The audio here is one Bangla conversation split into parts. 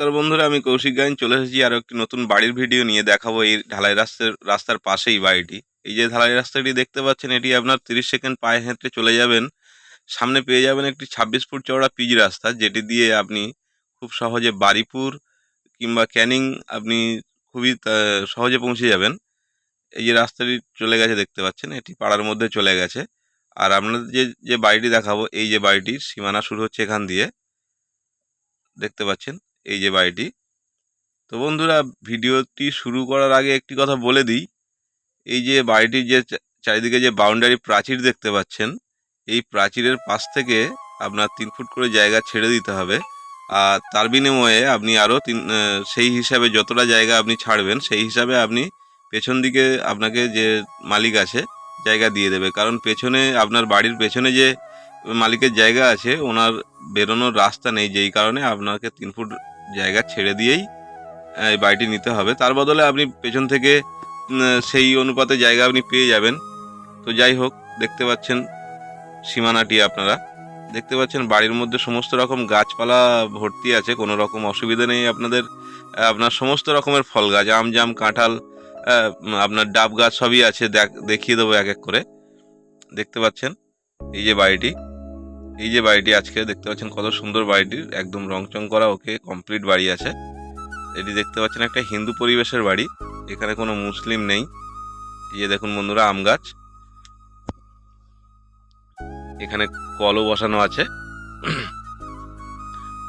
নমস্কার বন্ধুরা, আমি কৌশিক গাইন। চলে এসেছি আরও একটি নতুন বাড়ির ভিডিও নিয়ে দেখাবো এই ঢালাই রাস্তার রাস্তার পাশেই বাড়িটি। এই যে ঢালাই রাস্তাটি দেখতে পাচ্ছেন, এটি আপনার তিরিশ সেকেন্ড পায়ে হেঁটে চলে যাবেন। সামনে পেয়ে যাবেন একটি ছাব্বিশ ফুট চওড়া পিচ রাস্তা, যেটি দিয়ে আপনি খুব সহজে বারিপুর কিংবা ক্যানিং আপনি খুবই সহজে পৌঁছে যাবেন। এই যে রাস্তাটি চলে গেছে, দেখতে পাচ্ছেন, এটি পাড়ার মধ্যে চলে গেছে। আর আপনাদের যে যে বাড়িটি দেখাবো, এই যে বাড়িটির সীমানা শুরু হচ্ছে এখান দিয়ে। দেখতে পাচ্ছেন এই যে বাড়িটি। তো বন্ধুরা, ভিডিওটি শুরু করার আগে একটি কথা বলে দিই। এই যে বাড়িটির যে চারিদিকে যে বাউন্ডারি প্রাচীর দেখতে পাচ্ছেন, এই প্রাচীরের পাশ থেকে আপনার তিন ফুট করে জায়গা ছেড়ে দিতে হবে। আর তার বিনিময়ে আপনি আরও তিন সেই হিসাবে যতটা জায়গা আপনি ছাড়বেন, সেই হিসাবে আপনি পেছন দিকে আপনাকে যে মালিক আছে, জায়গা দিয়ে দেবে। কারণ পেছনে, আপনার বাড়ির পেছনে যে মালিকের জায়গা আছে, ওনার বেরোনোর রাস্তা নেই যেই কারণে আপনাকে তিন ফুট জায়গা ছেড়ে দিয়েই এই বাড়িটি নিতে হবে। তার বদলে আপনি পেছন থেকে সেই অনুপাতে জায়গা আপনি পেয়ে যাবেন। তো যাই হোক, দেখতে পাচ্ছেন সীমানাটি আপনারা। দেখতে পাচ্ছেন বাড়ির মধ্যে সমস্ত রকম গাছপালা ভর্তি আছে, কোনো রকম অসুবিধা নেই আপনাদের। আপনার সমস্ত রকমের ফল গাছ, আম, জাম, কাঁঠাল আপনার ডাব গাছ সবই আছে। দেখ- দেখিয়ে দেবো এক এক করে। দেখতে পাচ্ছেন এই যে বাড়িটি। এই যে বাড়িটি আজকে দেখতে পাচ্ছেন কত সুন্দর বাড়িটির, একদম রংচং করা, ওকে কমপ্লিট বাড়ি আছে। এটি দেখতে পাচ্ছেন একটা হিন্দু পরিবেশের বাড়ি, এখানে কোনো মুসলিম নেই। এই দেখুন বন্ধুরা, আম গাছ। এখানে কলও বসানো আছে।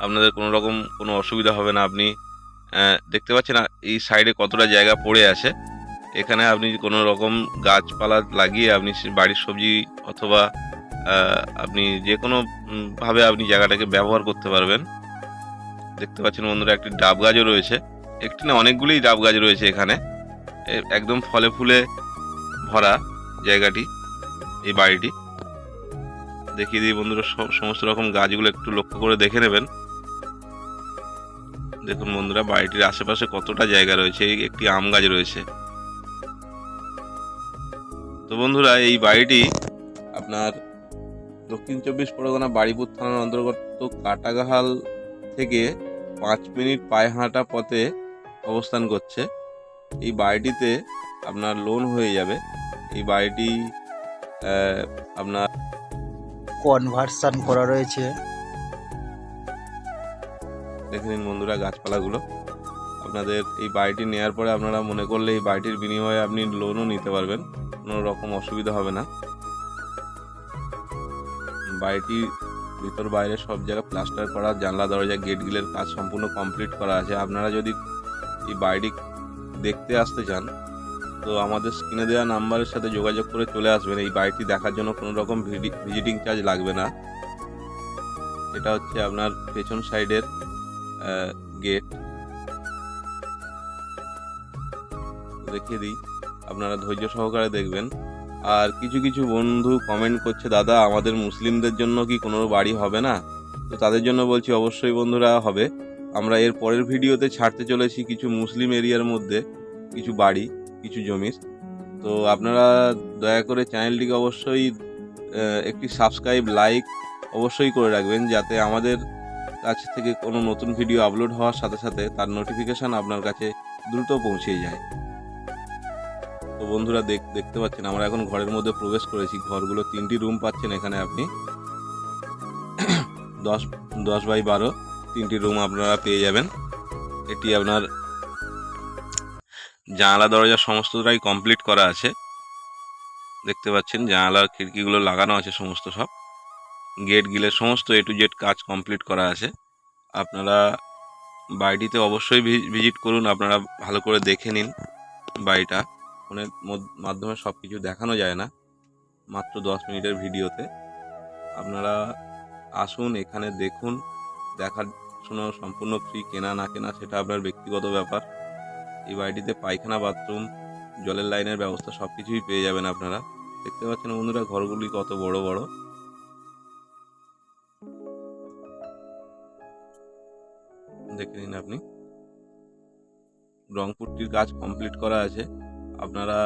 আপনাদের কোনো রকম কোনো অসুবিধা হবে না, আপনি দেখতে পাচ্ছেন এই সাইডে কতটা জায়গা পড়ে আছে। এখানে আপনি কোনো রকম গাছপালা লাগিয়ে আপনি বাড়ির সবজি অথবা আপনি যে কোনো উম, ভাবে আপনি জায়গাটাকে ব্যবহার করতে পারবেন। দেখতে পাচ্ছেন বন্ধুরা একটি ডাব গাছও রয়েছে। একটি না অনেকগুলোই ডাব গাছ রয়েছে এখানে। একদম ফলে ফুলে ভরা জায়গাটি এই বাড়িটি। দেখিয়ে দিই বন্ধুরা সমস্ত রকম গাছগুলো একটু লক্ষ্য করে দেখে নেবেন। দেখুন বন্ধুরা বাড়িটির আশেপাশে কতটা জায়গা রয়েছে একটি আম গাছ রয়েছে। তো বন্ধুরা এই বাড়িটি আপনার দক্ষিণ চব্বিশ পরগনা বাড়িপুর থানার অন্তর্গত কাটাগাহাল থেকে পাঁচ মিনিট পায়ে হাঁটা পথে অবস্থান করছে। এই বাড়িটিতে আপনার লোন হয়ে যাবে। এই বাড়িটি আপনার কনভার্সান করা রয়েছে। দেখে নিন বন্ধুরা গাছপালাগুলো। আপনাদের এই বাড়িটি নেওয়ার পরে আপনারা মনে করলে এই বাড়িটির বিনিময়ে আপনি লোনও নিতে পারবেন। কোনো রকম অসুবিধা হবে না। বাড়িটি ভিতর বাইরে সব জায়গায় প্লাস্টার করা, জানলা, দরজা গেট গিলের কাজ সম্পূর্ণ কমপ্লিট করা আছে। আপনারা যদি এই বাড়িটি দেখতে আসতে চান, তো আমাদের স্ক্রিনে দেওয়া নাম্বারের সাথে যোগাযোগ করে চলে আসবেন। এই বাড়িটি দেখার জন্য কোনো রকম ভিজিটিং চার্জ লাগবে না। এটা হচ্ছে আপনার পেছন সাইডের গেট দেখিয়ে দিই। আপনারা ধৈর্য সহকারে দেখবেন। আর কিছু কিছু বন্ধু কমেন্ট করছে, দাদা, আমাদের মুসলিমদের জন্য কি কোনো বাড়ি হবে না? তো তাদের জন্য বলছি, অবশ্যই বন্ধুরা, হবে। আমরা এর পরের ভিডিওতে ছাড়তে চলেছি কিছু মুসলিম এরিয়ার মধ্যে, কিছু বাড়ি, কিছু জমির। তো আপনারা দয়া করে চ্যানেলটিকে অবশ্যই একটি সাবস্ক্রাইব লাইক অবশ্যই করে রাখবেন, যাতে আমাদের কাছ থেকে কোনো নতুন ভিডিও আপলোড হওয়ার সাথে সাথে তার নোটিফিকেশান আপনার কাছে দ্রুত পৌঁছে যায়। তো বন্ধুরা দেখ দেখতে পাচ্ছেন, আমরা এখন ঘরের মধ্যে প্রবেশ করেছি। ঘরগুলো তিনটি রুম পাচ্ছেন এখানে আপনি। দশ দশ বাই বারো, তিনটি রুম আপনারা পেয়ে যাবেন। এটি আপনার জানালা দরজা সমস্তটাই কমপ্লিট করা আছে। দেখতে পাচ্ছেন জানালার খিড়কিগুলো লাগানো আছে সমস্ত সব। গেট গিলের সমস্ত এ টু জেড কাজ কমপ্লিট করা আছে। আপনারা বাড়িটিতে অবশ্যই ভিজিট করুন, আপনারা ভালো করে দেখে নিন বাড়িটা। ফোনের মাধ্যমে সব কিছু দেখানো যায় না। মাত্র দশ মিনিটের ভিডিওতে। আপনারা আসুন, এখানে দেখুন। দেখার শোনো সম্পূর্ণ ফ্রি কেনা না কেনা সেটা আপনার ব্যক্তিগত ব্যাপার। এই বাড়িটিতে পায়খানা বাথরুম জলের লাইনের ব্যবস্থা সব কিছুই পেয়ে যাবেন আপনারা। দেখতে পাচ্ছেন বন্ধুরা, ঘরগুলি কত বড় বড়। দেখে নিন আপনি। রংপুরটির কাজ কমপ্লিট করা আছে। আপনারা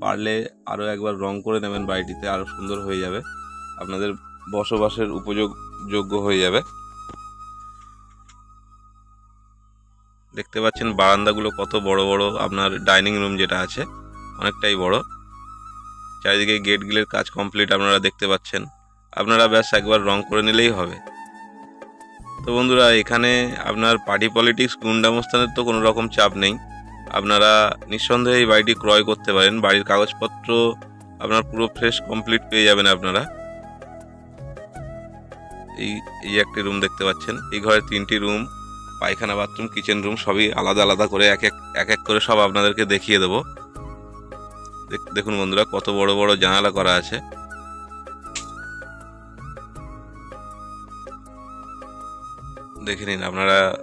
পারলে আরও একবার রং করে নেবেন বাড়িটিতে আরও সুন্দর হয়ে যাবে। আপনাদের বসবাসের উপযোগ যোগ্য হয়ে যাবে। দেখতে পাচ্ছেন বারান্দাগুলো কত বড় বড়। আপনার ডাইনিং রুম যেটা আছে, অনেকটাই বড়। চারিদিকে গেট গিলের কাজ কমপ্লিট আপনারা দেখতে পাচ্ছেন। আপনারা ব্যাস একবার রং করে নিলেই হবে। তো বন্ধুরা, এখানে আপনার পার্টি পলিটিক্স গুন্ডামস্থানের তো কোনো রকম চাপ নেই। আপনারা নিঃসন্দেহে এই বাড়িটি ক্রয় করতে পারেন। বাড়ির কাগজপত্র আপনার পুরো ফ্রেশ কমপ্লিট পেয়ে যাবেন আপনারা। এই এই একটি রুম দেখতে পাচ্ছেন। এই ঘরে তিনটি রুম পায়খানা বাথরুম কিচেন রুম সবই আলাদা আলাদা করে এক এক এক এক করে সব আপনাদেরকে দেখিয়ে দেবো। দেখ- দেখুন বন্ধুরা, কত বড় বড় জানালা করা আছে। দেখে নিন আপনারা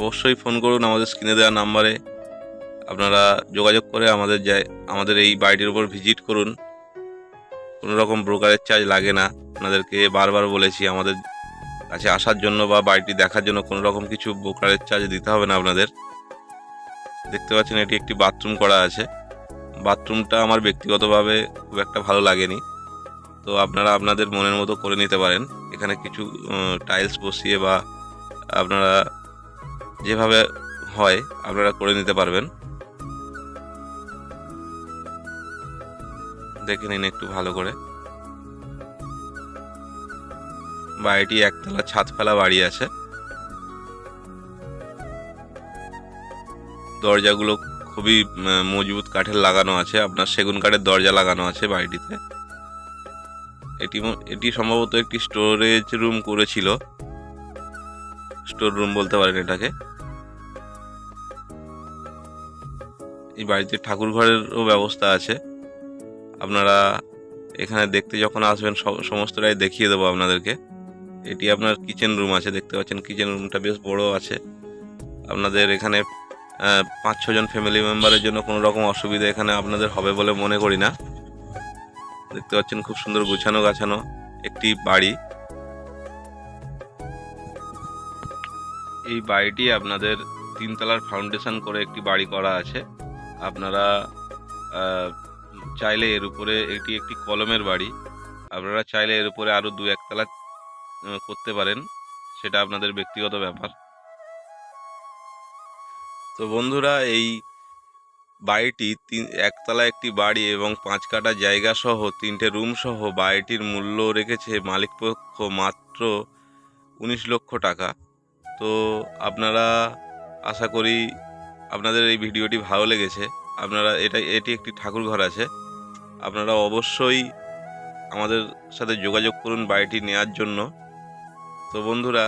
অবশ্যই ফোন করুন আমাদের স্ক্রিনে দেওয়া নাম্বারে। আপনারা যোগাযোগ করে আমাদের যায় আমাদের এই বাড়িটির উপর ভিজিট করুন। কোনো রকম ব্রোকারের চার্জ লাগে না। আপনাদেরকে বারবার বলেছি, আমাদের কাছে আসার জন্য বা বাড়িটি দেখার জন্য কোনো রকম কিছু ব্রোকারের চার্জ দিতে হবে না আপনাদের। দেখতে পাচ্ছেন, এটি একটি বাথরুম করা আছে। বাথরুমটা আমার ব্যক্তিগতভাবে খুব একটা ভালো লাগেনি। তো আপনারা আপনাদের মনের মতো করে নিতে পারেন। এখানে কিছু টাইলস বসিয়ে বা আপনারা যেভাবে হয়, আপনারা করে নিতে পারবেন। দেখে নিন একটু ভালো করে। বাড়িটি একতলা ছাদ ফেলা বাড়ি আছে। দরজাগুলো খুবই মজবুত কাঠের লাগানো আছে। আপনার সেগুন কাঠের দরজা লাগানো আছে বাড়িটিতে। এটি এটি সম্ভবত একটি স্টোরেজ রুম করেছিল। স্টোর রুম বলতে পারেন এটাকে। এই বাড়িতে ঠাকুর ঘরেরও ব্যবস্থা আছে। আপনারা এখানে দেখতে যখন আসবেন, সব- সমস্তটাই দেখিয়ে দেবো আপনাদেরকে। এটি আপনার কিচেন রুম আছে, দেখতে পাচ্ছেন কিচেন রুমটা বেশ বড় আছে। আপনাদের এখানে পাঁচ ছজন ফ্যামিলি মেম্বারের জন্য কোনো রকম অসুবিধা এখানে আপনাদের হবে বলে মনে করি না। দেখতে পাচ্ছেন খুব সুন্দর গুছানো গাছানো একটি বাড়ি। এই বাড়িটি আপনাদের তিনতলার ফাউন্ডেশন করে একটি বাড়ি করা আছে। আপনারা চাইলে এর উপরে, এটি একটি কলমের বাড়ি। আপনারা চাইলে এর উপরে আরও দু একতলা করতে পারেন। সেটা আপনাদের ব্যক্তিগত ব্যাপার। তো বন্ধুরা, এই বাড়িটি তিন, একতলা একটি বাড়ি এবং পাঁচ কাটা জায়গা সহ, তিনটে রুম সহ, বাড়িটির মূল্য রেখেছে মালিকপক্ষ মাত্র উনিশ লক্ষ টাকা। তো আপনারা আশা করি আপনাদের এই ভিডিওটি ভালো লেগেছে, আপনারা এটা, এটি একটি ঠাকুর ঘর আছে, আপনারা অবশ্যই আমাদের সাথে যোগাযোগ করুন বাড়িটি নেওয়ার জন্য। তো বন্ধুরা,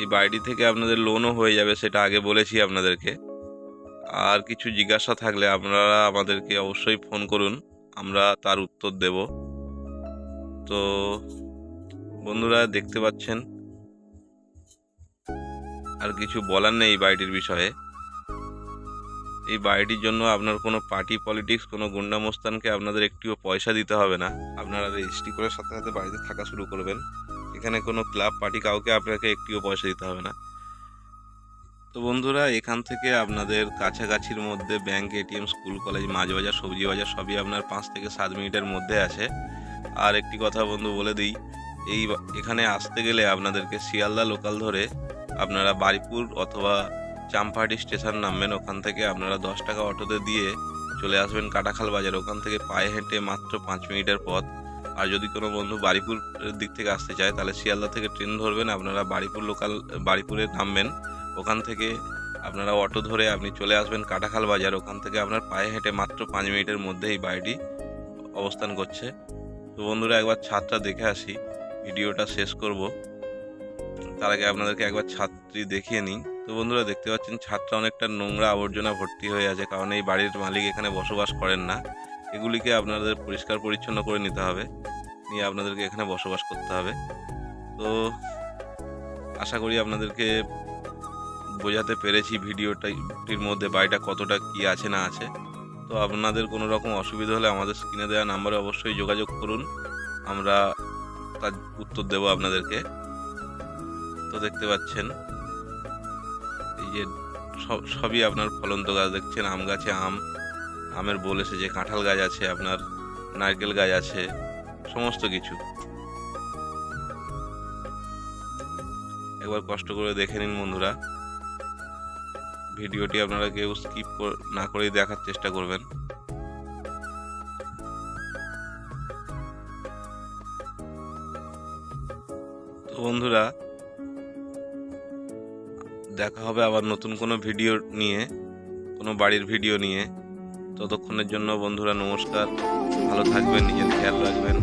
এই বাড়িটি থেকে আপনাদের লোনও হয়ে যাবে, সেটা আগে বলেছি আপনাদেরকে। আর কিছু জিজ্ঞাসা থাকলে আপনারা আমাদেরকে অবশ্যই ফোন করুন, আমরা তার উত্তর দেব। তো বন্ধুরা, দেখতে পাচ্ছেন, আর কিছু বলার নেই বাড়িটির বিষয়ে। এই বাড়িটির জন্য আপনার কোনো পার্টি পলিটিক্স কোনো গুন্ডামস্তানকে আপনাদের একটিও পয়সা দিতে হবে না। আপনারা রেজিস্ট্রি করে সাথে সাথে বাড়িতে থাকা শুরু করবেন। এখানে কোনো ক্লাব পার্টি কাউকে আপনাকে একটিও পয়সা দিতে হবে না। তো বন্ধুরা, এখান থেকে আপনাদের কাছাকাছির মধ্যে ব্যাংক এটিএম স্কুল কলেজ মাছ বাজার সবজি বাজার সবই আপনার পাঁচ থেকে সাত মিনিটের মধ্যে আছে। আর একটি কথা বন্ধু বলে দিই, এই এখানে আসতে গেলে আপনাদেরকে শিয়ালদা লোকাল ধরে আপনারা বারিপুর অথবা চাম্পাহাটি স্টেশন নামবেন, ওখান থেকে আপনারা দশ টাকা অটোতে দিয়ে চলে আসবেন কাটাখাল বাজার। ওখান থেকে পায়ে হেঁটে মাত্র পাঁচ মিনিটের পথ। আর যদি কোনো বন্ধু বারিপুরের দিক থেকে আসতে চায়, তাহলে শিয়ালদা থেকে ট্রেন ধরবেন, আপনারা বারিপুর লোকাল বারিপুরে নামবেন। ওখান থেকে আপনারা অটো ধরে আপনি চলে আসবেন কাটাখাল বাজার। ওখান থেকে আপনার পায়ে হেঁটে মাত্র পাঁচ মিনিটের মধ্যে এই বাড়িটি অবস্থান করছে। তো বন্ধুরা, একবার ছাদটা দেখে আসি। ভিডিওটা শেষ করব। তার আগে আপনাদেরকে একবার ছাদটি দেখিয়ে নিই। তো বন্ধুরা দেখতে পাচ্ছেন ছাদটা অনেকটা নোংরা আবর্জনা ভর্তি হয়ে আছে, কারণ এই বাড়ির মালিক এখানে বসবাস করেন না। এগুলিকে আপনাদের পরিষ্কার পরিচ্ছন্ন করে নিতে হবে। নিয়ে আপনাদেরকে এখানে বসবাস করতে হবে। তো আশা করি আপনাদেরকে বোঝাতে পেরেছি ভিডিওটাটির মধ্যে বাড়িটা কতটা কি আছে না আছে। তো আপনাদের কোনো রকম অসুবিধা হলে আমাদের স্ক্রিনে দেওয়া নাম্বারে অবশ্যই যোগাযোগ করুন। আমরা তার উত্তর দেব আপনাদেরকে। তো দেখতে পাচ্ছেন যে সব সবই আপনার ফলন্ত গাছ। দেখছেন আম গাছে আম, আমের বোল এসেছে, কাঁঠাল গাছ আছে আপনার, নারকেল গাছ আছে, সমস্ত কিছু। একবার কষ্ট করে দেখে নিন বন্ধুরা। ভিডিওটি আপনারা কেউ স্কিপ না করেই দেখার চেষ্টা করবেন। তো বন্ধুরা দেখা হবে আবার নতুন কোনো ভিডিও নিয়ে, কোনো বাড়ির ভিডিও নিয়ে। ততক্ষণের জন্য বন্ধুরা নমস্কার, ভালো থাকবেন, নিজের খেয়াল রাখবেন।